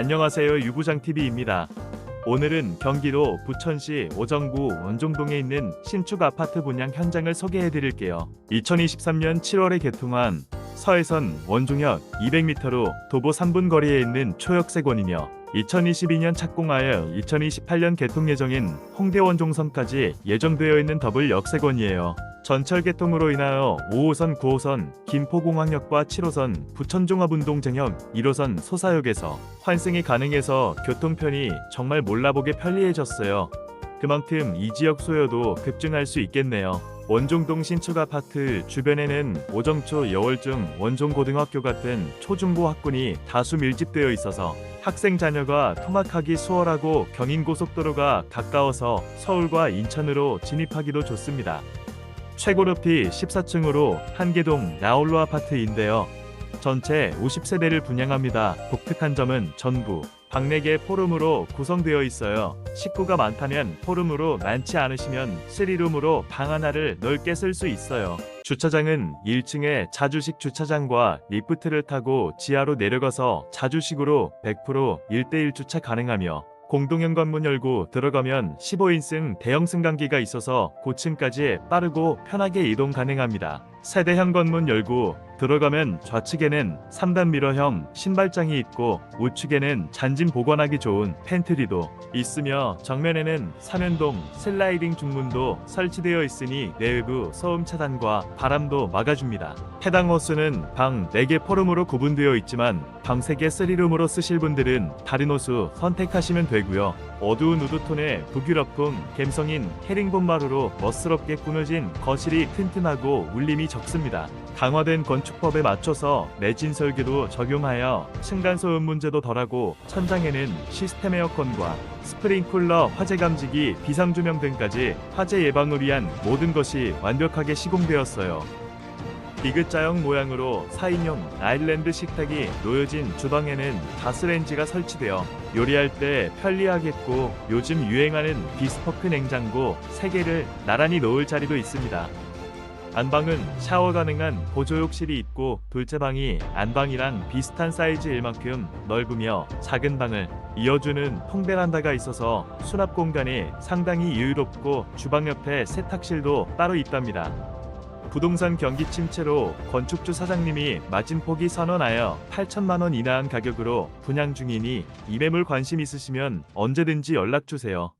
안녕하세요 유부장TV입니다. 오늘은 경기도 부천시 오정구 원종동에 있는 신축 아파트 분양 현장을 소개해 드릴게요. 2023년 7월에 개통한 서해선 원종역 200m로 도보 3분 거리에 있는 초역세권이며 2022년 착공하여 2028년 개통 예정인 홍대 원종선까지 예정되어 있는 더블 역세권이에요. 전철 개통으로 인하여 5호선, 9호선, 김포공항역과 7호선, 부천종합운동장역 1호선 소사역에서 환승이 가능해서 교통편이 정말 몰라보게 편리해졌어요. 그만큼 이 지역 소요도 급증할 수 있겠네요. 원종동 신축 아파트 주변에는 오정초, 여월중, 원종고등학교 같은 초중고 학군이 다수 밀집되어 있어서 학생 자녀가 통학하기 수월하고 경인고속도로가 가까워서 서울과 인천으로 진입하기도 좋습니다. 최고 높이 14층으로 한계동 나홀로 아파트인데요. 전체 50세대를 분양합니다. 독특한 점은 전부 방 4개 포룸으로 구성되어 있어요. 식구가 많다면 포룸으로 많지 않으시면 3룸으로 방 하나를 넓게 쓸 수 있어요. 주차장은 1층에 자주식 주차장과 리프트를 타고 지하로 내려가서 자주식으로 100% 1대1 주차 가능하며 공동현 관 문 열고 들어가면 15인승 대형 승강기가 있어서 고층까지 빠르고 편하게 이동 가능합니다. 세대형 관문 열고 들어가면 좌측에는 3단 미러형 신발장이 있고 우측에는 잔짐 보관하기 좋은 팬트리도 있으며 정면에는 삼연동 슬라이딩 중문도 설치되어 있으니 내외부 소음 차단과 바람도 막아줍니다. 해당 호수는 방 4개 포룸으로 구분되어 있지만 방 3개 3룸으로 쓰실 분들은 다른 호수 선택하시면 되고요. 어두운 우드톤의 북유럽풍 감성인 헤링본 마루로 멋스럽게 꾸며진 거실이 튼튼하고 울림이 적습니다. 강화된 건축법에 맞춰서 내진 설계도 적용하여 층간소음 문제도 덜하고 천장에는 시스템 에어컨과 스프링쿨러 화재 감지기 비상조명 등까지 화재 예방을 위한 모든 것이 완벽하게 시공되었어요. 디귿자형 모양으로 4인용 아일랜드 식탁이 놓여진 주방에는 가스레인지가 설치되어 요리할 때 편리하겠고 요즘 유행하는 비스포크 냉장고 3개를 나란히 놓을 자리도 있습니다. 안방은 샤워 가능한 보조욕실이 있고 둘째 방이 안방이랑 비슷한 사이즈일 만큼 넓으며 작은 방을 이어주는 통베란다가 있어서 수납 공간이 상당히 여유롭고 주방 옆에 세탁실도 따로 있답니다. 부동산 경기 침체로 건축주 사장님이 마진폭이 선언하여 8천만 원 이하한 가격으로 분양 중이니 이 매물 관심 있으시면 언제든지 연락 주세요.